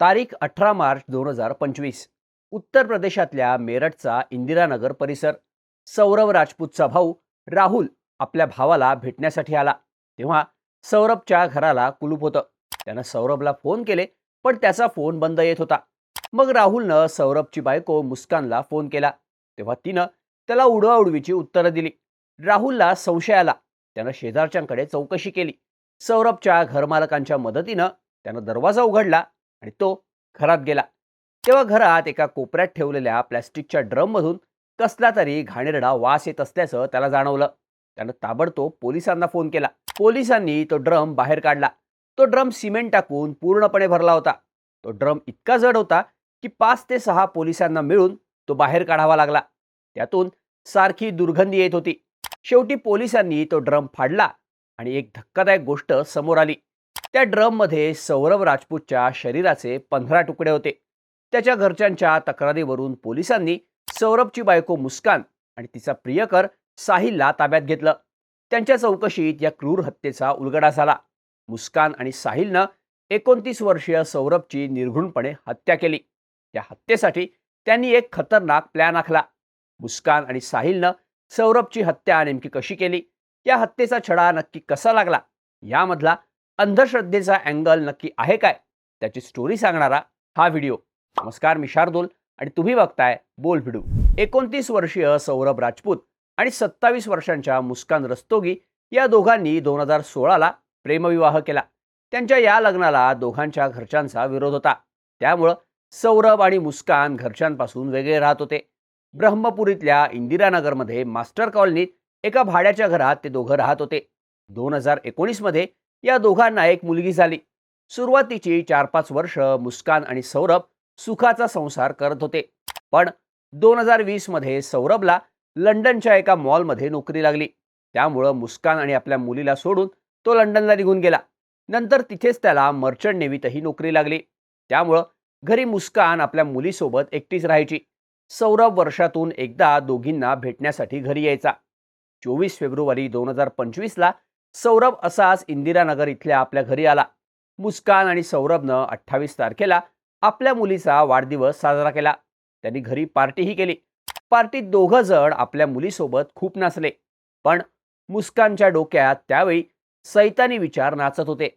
तारीख अठरा मार्च दोन हजार पंचवीस. उत्तर प्रदेशातल्या मेरठचा इंदिरानगर परिसर. सौरव राजपूतचा भाऊ राहुल आपल्या भावाला भेटण्यासाठी आला. तेव्हा सौरभच्या घराला कुलूप होतं. त्यानं सौरभला फोन केले पण त्याचा फोन बंद येत होता. मग राहुलनं सौरभची बायको मुस्कानला फोन केला. तेव्हा तिनं त्याला उडवाउडवीची उत्तरं दिली. राहुलला संशय आला. त्यानं शेजारच्यांकडे चौकशी केली. सौरभच्या घरमालकांच्या मदतीनं त्यानं दरवाजा उघडला. आणि तो घरात गेला. तेव्हा घरात एका कोपऱ्यात ठेवलेल्या प्लॅस्टिकच्या ड्रममधून कसला तरी घाणेरडा वास येत असल्याचं त्याला जाणवलं. त्यानं ताबडतोब पोलिसांना फोन केला. पोलिसांनी तो ड्रम बाहेर काढला. तो ड्रम सिमेंट टाकून पूर्णपणे भरला होता. तो ड्रम इतका जड होता की पाच ते सहा पोलिसांना मिळून तो बाहेर काढावा लागला. त्यातून सारखी दुर्गंधी येत होती. शेवटी पोलिसांनी तो ड्रम फाडला आणि एक धक्कादायक गोष्ट समोर आली. त्या ड्रममध्ये सौरभ राजपूतच्या शरीराचे पंधरा तुकडे होते. त्याच्या घरच्यांच्या तक्रारीवरून पोलिसांनी सौरभची बायको मुस्कान आणि तिचा प्रियकर साहिलला ताब्यात घेतलं. त्यांच्या चौकशीत या क्रूर हत्येचा उलगडा झाला. मुस्कान आणि साहिलनं एकोणतीस वर्षीय सौरभची निर्घृणपणे हत्या केली. या हत्येसाठी त्यांनी एक खतरनाक प्लॅन आखला. मुस्कान आणि साहिलनं सौरभची हत्या नेमकी कशी केली? या हत्येचा छडा नक्की कसा लागला? यामधला अंधश्रद्धेचा अँगल नक्की आहे काय? त्याची स्टोरी सांगणारा हा व्हिडिओ नमस्कार मी शार्दूल आणि तुम्ही बघताय बोल व्हिडिओ एकोणतीस वर्षीय सौरभ राजपूत आणि सत्तावीस वर्षांच्या मुस्कान रस्तोगी या दोघांनी दोन हजार सोळाला प्रेमविवाह केला. त्यांच्या या लग्नाला दोघांच्या घरच्यांचा विरोध होता. त्यामुळं सौरभ आणि मुस्कान घरच्यांपासून वेगळे राहत होते. ब्रह्मपुरीतल्या इंदिरानगरमध्ये मास्टर कॉलनीत एका भाड्याच्या घरात ते दोघं राहत होते. दोन हजार एकोणीसमध्ये या दोघांना एक मुलगी झाली. सुरुवातीची चार पाच वर्ष मुस्कान आणि सौरभ सुखाचा संसार करत होते. पण दोन हजार वीसमध्ये सौरभला लंडनच्या एका मॉलमध्ये नोकरी लागली. त्यामुळं मुस्कान आणि आपल्या मुलीला सोडून तो लंडनला निघून गेला. नंतर तिथेच त्याला मर्चंट नेव्हीतही नोकरी लागली. त्यामुळं घरी मुस्कान आपल्या मुलीसोबत एकटीच राहायची. सौरभ वर्षातून एकदा दोघींना भेटण्यासाठी घरी यायचा. चोवीस फेब्रुवारी दोन हजार पंचवीसला सौरभ असाच इंदिरानगर इथल्या आपल्या घरी आला. मुस्कान आणि सौरभनं अठ्ठावीस तारखेला आपल्या मुलीचा वाढदिवस साजरा केला. त्यांनी घरी पार्टीही केली. पार्टीत दोघं जण आपल्या मुलीसोबत खूप नाचले. पण मुस्कानच्या डोक्यात त्यावेळी सैतानी विचार नाचत होते.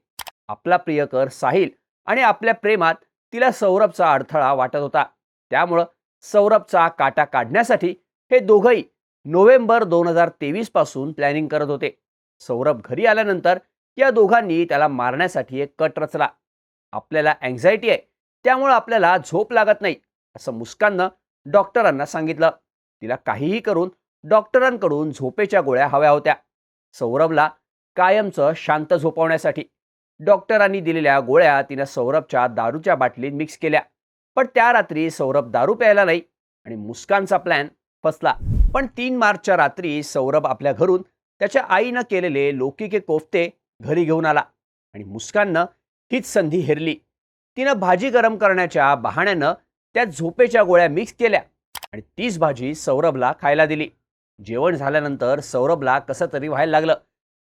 आपला प्रियकर साहिल आणि आपल्या प्रेमात तिला सौरभचा अडथळा वाटत होता. त्यामुळं सौरभचा काटा काढण्यासाठी हे दोघंही नोव्हेंबर दोन हजार तेवीसपासून प्लॅनिंग करत होते. सौरभ घरी आल्यानंतर या दोघांनी त्याला मारण्यासाठी एक कट रचला. आपल्याला अँझायटी आहे. त्यामुळं आपल्याला झोप लागत नाही असं मुस्काननं डॉक्टरांना सांगितलं. तिला काहीही करून डॉक्टरांकडून झोपेच्या गोळ्या हव्या होत्या. सौरभला कायमचं शांत झोपवण्यासाठी डॉक्टरांनी दिलेल्या गोळ्या तिनं सौरभच्या दारूच्या बाटलीत मिक्स केल्या. पण त्या रात्री सौरभ दारू प्यायला नाही आणि मुस्कानचा प्लॅन फसला. पण तीन मार्चच्या रात्री सौरभ आपल्या घरून त्याच्या आईनं केलेले लौकिके कोफ्ते घरी घेऊन आला आणि मुस्काननं हीच संधी हेरली. तिनं भाजी गरम करण्याच्या बहाण्यानं त्या झोपेच्या गोळ्या मिक्स केल्या आणि तीच भाजी सौरभला खायला दिली. जेवण झाल्यानंतर सौरभला कसं तरी व्हायला लागलं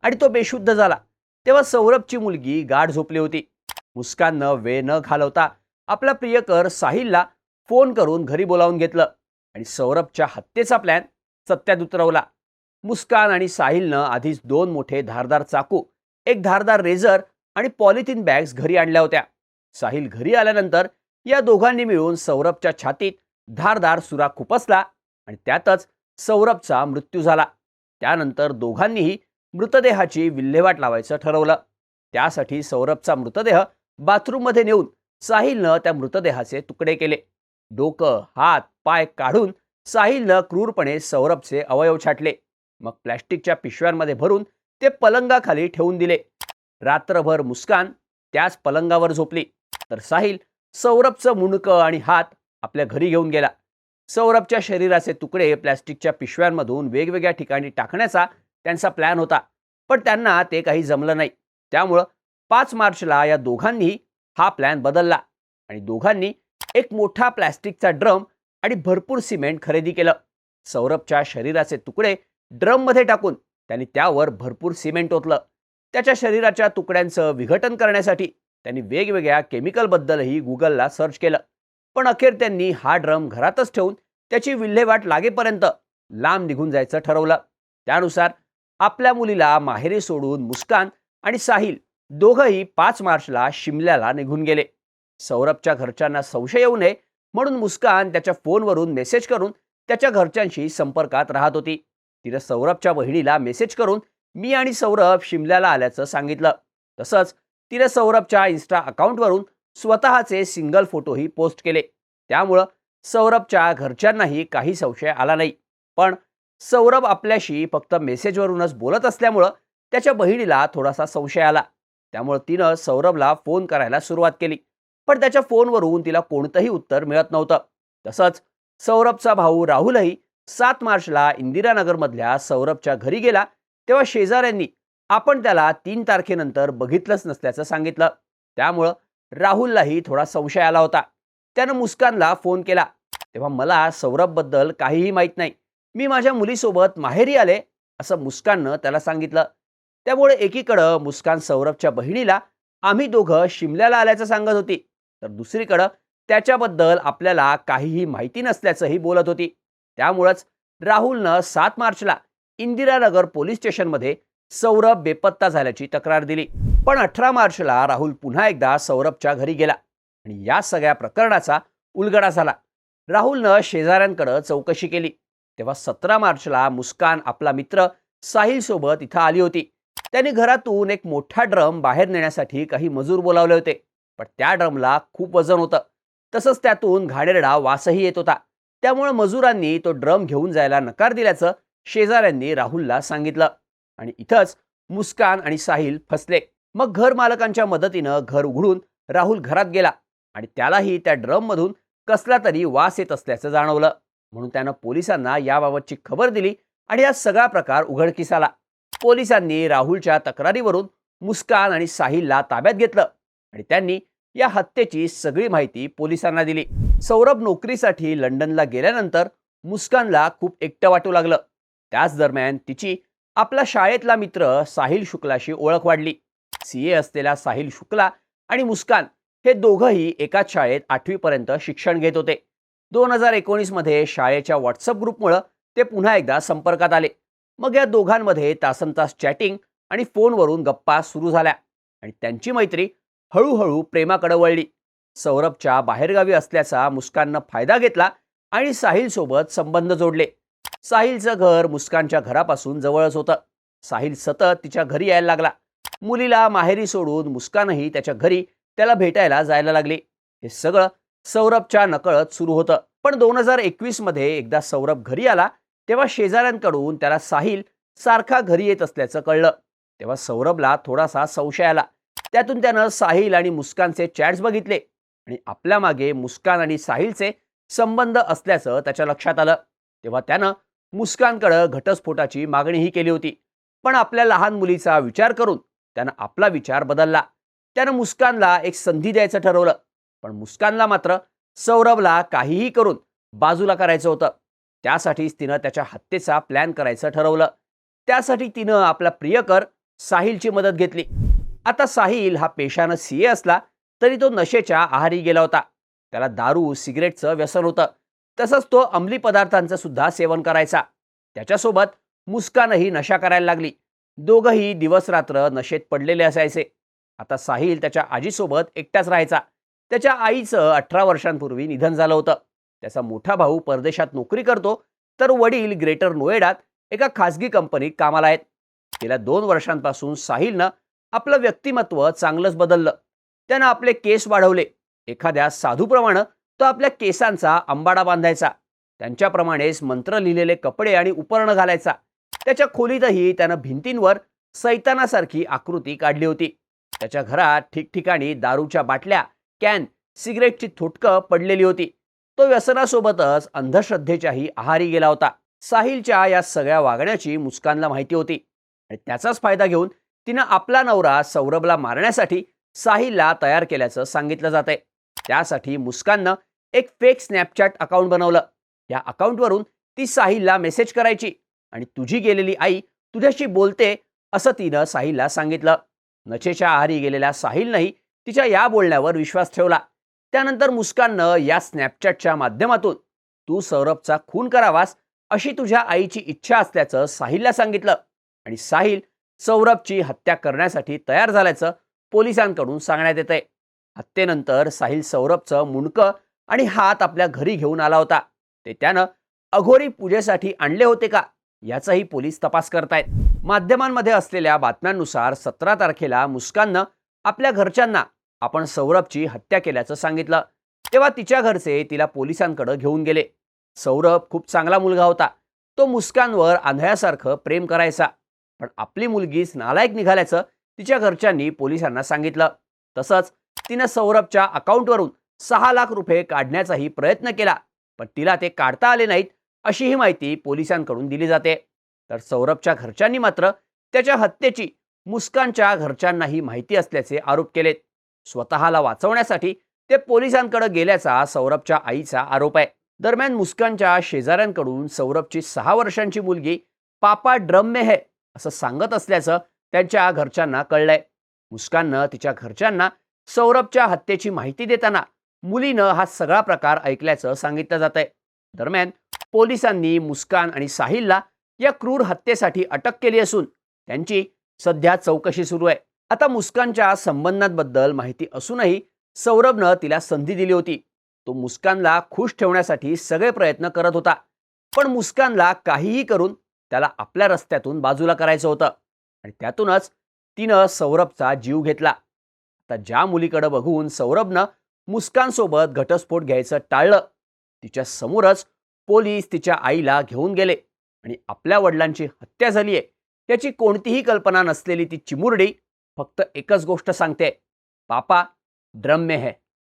आणि तो बेशुद्ध झाला. तेव्हा सौरभची मुलगी गाढ झोपली होती. मुस्काननं वेळ न घालवता आपला प्रियकर साहिलला फोन करून घरी बोलावून घेतलं आणि सौरभच्या हत्येचा प्लॅन सत्यात उतरवला. मुस्कान आणि साहिलनं आधीच दोन मोठे धारदार चाकू एक धारदार रेझर आणि पॉलिथिन बॅग्स घरी आणल्या होत्या. साहिल घरी आल्यानंतर या दोघांनी मिळून सौरभच्या छातीत धारदार सुरा खुपसला आणि त्यातच सौरभचा मृत्यू झाला. त्यानंतर दोघांनीही मृतदेहाची विल्हेवाट लावायचं ठरवलं. त्यासाठी सौरभचा मृतदेह बाथरूममध्ये नेऊन साहिलनं त्या मृतदेहाचे तुकडे केले. डोकं हात पाय काढून साहिलनं क्रूरपणे सौरभचे अवयव छाटले. मग प्लॅस्टिकच्या पिशव्यांमध्ये भरून ते पलंगाखाली ठेवून दिले. रात्रभर मुस्कान त्याच पलंगावर झोपली. तर साहिल सौरभचं मुंडकं आणि हात आपल्या घरी घेऊन गेला. सौरभच्या शरीराचे तुकडे प्लॅस्टिकच्या पिशव्यांमधून वेगवेगळ्या ठिकाणी टाकण्याचा त्यांचा प्लॅन होता. पण त्यांना ते काही जमलं नाही. त्यामुळं पाच मार्चला या दोघांनीही हा प्लॅन बदलला. आणि दोघांनी एक मोठा प्लॅस्टिकचा ड्रम आणि भरपूर सिमेंट खरेदी केलं. सौरभच्या शरीराचे तुकडे ड्रममध्ये टाकून त्यांनी त्यावर भरपूर सिमेंट ओतलं. त्याच्या शरीराच्या तुकड्यांचं विघटन करण्यासाठी त्यांनी वेगवेगळ्या केमिकलबद्दलही गुगलला सर्च केलं. पण अखेर त्यांनी हा ड्रम घरातच ठेवून त्याची विल्हेवाट लागेपर्यंत लांब निघून जायचं ठरवलं. त्यानुसार आपल्या मुलीला माहेरी सोडून मुस्कान आणि साहिल दोघंही पाच मार्चला शिमल्याला निघून गेले. सौरभच्या घरच्यांना संशय येऊ नये म्हणून मुस्कान त्याच्या फोनवरून मेसेज करून त्याच्या घरच्यांशी संपर्कात राहत होती. तिनं सौरभच्या बहिणीला मेसेज करून मी आणि सौरभ शिमल्याला आल्याचं सांगितलं. तसंच तिनं सौरभच्या इन्स्टा अकाउंटवरून स्वतःचे सिंगल फोटोही पोस्ट केले. त्यामुळं सौरभच्या घरच्यांनाही काही संशय आला नाही. पण सौरभ आपल्याशी फक्त मेसेजवरूनच बोलत असल्यामुळं त्याच्या बहिणीला थोडासा संशय आला. त्यामुळं तिनं सौरभला फोन करायला सुरुवात केली. पण त्याच्या फोनवरून तिला कोणतंही उत्तर मिळत नव्हतं. तसंच सौरभचा भाऊ राहुलही सात मार्चला इंदिरानगरमधल्या सौरभच्या घरी गेला तेव्हा शेजाऱ्यांनी आपण त्याला तीन तारखेनंतर बघितलंच नसल्याचं सांगितलं. त्यामुळं राहुललाही थोडा संशय आला होता. त्यानं मुस्कानला फोन केला. तेव्हा मला सौरभबद्दल काहीही माहीत नाही. मी माझ्या मुलीसोबत माहेरी आले असं मुस्काननं त्याला सांगितलं. त्यामुळे एकीकडं मुस्कान सौरभच्या बहिणीला आम्ही दोघं शिमल्याला आल्याचं सांगत होती. तर दुसरीकडं त्याच्याबद्दल आपल्याला काहीही माहिती नसल्याचंही बोलत होती. त्यामुळंच राहुलनं सात मार्चला इंदिरानगर पोलीस स्टेशनमध्ये सौरभ बेपत्ता झाल्याची तक्रार दिली. पण अठरा मार्चला राहुल पुन्हा एकदा सौरभच्या घरी गेला आणि या सगळ्या प्रकरणाचा उलगडा झाला. राहुलनं शेजाऱ्यांकडं चौकशी केली. तेव्हा सतरा मार्चला मुस्कान आपला मित्र साहिल सोबत इथं आली होती. त्याने घरातून एक मोठा ड्रम बाहेर नेण्यासाठी काही मजूर बोलावले होते. पण त्या ड्रमला खूप वजन होतं. तसंच त्यातून घाणेरडा वासही येत होता. त्यामुळे मजुरांनी तो ड्रम घेऊन जायला नकार दिल्याचं शेजाऱ्यांनी राहुलला सांगितलं. आणि इथंच मुस्कान आणि साहिल फसले. मग घर मालकांच्या मदतीनं घर उघडून राहुल घरात गेला आणि त्यालाही त्या ड्रममधून कसला तरी वास येत असल्याचं जाणवलं. म्हणून त्यानं पोलिसांना याबाबतची खबर दिली आणि हा सगळा प्रकार उघडकीस आला. पोलिसांनी राहुलच्या तक्रारीवरून मुस्कान आणि साहिलला ताब्यात घेतलं आणि त्यांनी या हत्येची सगळी माहिती पोलिसांना दिली. सौरभ नोकरीसाठी लंडनला गेल्यानंतर मुस्कानला खूप एकटं वाटू लागलं. त्याच दरम्यान तिची आपला शाळेतला मित्र साहिल शुक्लाशी ओळख वाढली. सी ए असलेला साहिल शुक्ला आणि मुस्कान हे दोघंही एकाच शाळेत आठवीपर्यंत शिक्षण घेत होते. दोन हजार एकोणीसमध्ये शाळेच्या व्हॉट्सअप ग्रुपमुळं ते पुन्हा एकदा संपर्कात आले. मग या दोघांमध्ये तासन तास चॅटिंग आणि फोनवरून गप्पा सुरू झाल्या आणि त्यांची मैत्री हळूहळू प्रेमाकडे वळली. सौरभच्या बाहेरगावी असल्याचा मुस्काननं फायदा घेतला आणि साहिलसोबत संबंध जोडले. साहिलचं घर मुस्कानच्या घरापासून जवळच होतं. साहिल सतत तिच्या घरी यायला लागला. मुलीला माहेरी सोडून मुस्कानही त्याच्या घरी त्याला भेटायला जायला लागली. हे सगळं सौरभच्या नकळत सुरू होतं. पण दोन हजार एकवीसमध्ये एकदा सौरभ घरी आला तेव्हा शेजाऱ्यांकडून त्याला साहिल सारखा घरी येत असल्याचं कळलं. तेव्हा सौरभला थोडासा संशय आला. त्यातून त्यानं साहिल आणि मुस्कानचे चॅट्स बघितले. आणि आपल्या मागे मुस्कान आणि साहिलचे संबंध असल्याचं त्याच्या लक्षात आलं. तेव्हा त्यानं मुस्कानकडं घटस्फोटाची मागणीही केली होती. पण आपल्या लहान मुलीचा विचार करून त्यानं आपला विचार बदलला. त्यानं मुस्कानला एक संधी द्यायचं ठरवलं. पण मुस्कानला मात्र सौरभला काहीही करून बाजूला करायचं होतं. त्यासाठीच तिनं त्याच्या हत्येचा प्लॅन करायचं ठरवलं. त्यासाठी तिनं आपला प्रियकर साहिलची मदत घेतली. आता साहिल हा पेशानं सी ए असला तरी तो नशेच्या आहारी गेला होता. त्याला दारू सिगरेटचं व्यसन होतं. तसंच तो अंमली पदार्थांचं सुद्धा सेवन करायचा. त्याच्यासोबत मुस्कानही नशा करायला लागली. दोघंही दिवस रात्र नशेत पडलेले असायचे. आता साहिल त्याच्या आजीसोबत एकटाच राहायचा. त्याच्या आईचं अठरा वर्षांपूर्वी निधन झालं होतं. त्याचा मोठा भाऊ परदेशात नोकरी करतो तर वडील ग्रेटर नोएडात एका खासगी कंपनीत कामाला आहेत. गेल्या दोन वर्षांपासून साहिलनं आपलं व्यक्तिमत्व चांगलंच बदललं. त्यानं आपले केस वाढवले. एखाद्या साधूप्रमाणे तो आपल्या केसांचा अंबाडा बांधायचा. त्यांच्याप्रमाणेच मंत्र लिहिलेले कपडे आणि उपरणं घालायचा. त्याच्या खोलीतही त्यानं भिंतींवर सैतानासारखी आकृती काढली होती. त्याच्या घरात ठिकठिकाणी दारूच्या बाटल्या कॅन सिगरेटची थोटकं पडलेली होती. तो व्यसनासोबतच अंधश्रद्धेच्याही आहारी गेला होता. साहिलच्या या सगळ्या वागण्याची मुस्कानला माहिती होती. आणि त्याचाच फायदा घेऊन तिनं आपला नवरा सौरभला मारण्यासाठी साहिलला तयार केल्याचं सांगितलं जात आहे त्यासाठी मुस्काननं एक फेक स्नॅपचॅट अकाउंट बनवलं. या अकाउंटवरून ती साहिलला मेसेज करायची आणि तुझी गेलेली आई तुझ्याशी बोलते असं तिनं साहिलला सांगितलं. नचेच्या आहारी गेलेल्या साहिलनंही तिच्या या बोलण्यावर विश्वास ठेवला. त्यानंतर मुस्काननं या स्नॅपचॅटच्या माध्यमातून तू सौरभचा खून करावास अशी तुझ्या आईची इच्छा असल्याचं साहिलला सांगितलं आणि साहिल सौरभची हत्या करण्यासाठी तयार झाल्याचं पोलिसांकडून सांगण्यात येत आहे हत्येनंतर साहिल सौरभचं मुंडकं आणि हात आपल्या घरी घेऊन आला होता. ते त्यानं अघोरी पूजेसाठी आणले होते का? याचाही पोलीस तपास करतायत. माध्यमांमध्ये असलेल्या बातम्यांनुसार सतरा तारखेला मुस्काननं आपल्या घरच्यांना आपण सौरभची हत्या केल्याचं सांगितलं. तेव्हा तिच्या घरचे तिला पोलिसांकडे घेऊन गेले. सौरभ खूप चांगला मुलगा होता. तो मुस्कानवर आंधळ्यासारखं प्रेम करायचा. पण आपली मुलगीच नालायक निघाल्याचं तिच्या घरच्यांनी पोलिसांना सांगितलं. तसंच तिनं सौरभच्या अकाउंटवरून सहा लाख रुपये काढण्याचाही प्रयत्न केला पण तिला ते काढता आले नाहीत अशीही माहिती पोलिसांकडून दिली जाते. तर सौरभच्या घरच्यांनी मात्र त्याच्या हत्येची मुस्कानच्या घरच्यांनाही माहिती असल्याचे आरोप केलेत. स्वतःला वाचवण्यासाठी ते पोलिसांकडे गेल्याचा सौरभच्या आईचा आरोप आहे. दरम्यान मुस्कानच्या शेजाऱ्यांकडून सौरभची सहा वर्षांची मुलगी पापा ड्रम में है असं सांगत असल्याचं त्यांच्या घरच्यांना कळलंय. मुस्काननं तिच्या घरच्यांना सौरभच्या हत्येची माहिती देताना मुलीनं हा सगळा प्रकार ऐकल्याचं सांगितलं जात आहे दरम्यान पोलिसांनी मुस्कान आणि साहिलला या क्रूर हत्येसाठी अटक केली असून त्यांची सध्या चौकशी सुरू आहे. आता मुस्कानच्या संबंधांबद्दल माहिती असूनही सौरभनं तिला संधी दिली होती. तो मुस्कानला खुश ठेवण्यासाठी सगळे प्रयत्न करत होता. पण मुस्कानला काहीही करून त्याला आपल्या रस्त्यातून बाजूला करायचं होतं. आणि त्यातूनच तिनं सौरभचा जीव घेतला. आता ज्या मुलीकडं बघून सौरभनं मुस्कानसोबत घटस्फोट घ्यायचं टाळलं तिच्या समोरच पोलीस तिच्या आईला घेऊन गेले आणि आपल्या वडिलांची हत्या झालीये. त्याची कोणतीही कल्पना नसलेली ती चिमुरडी फक्त एकच गोष्ट सांगते पापा ड्रम में है.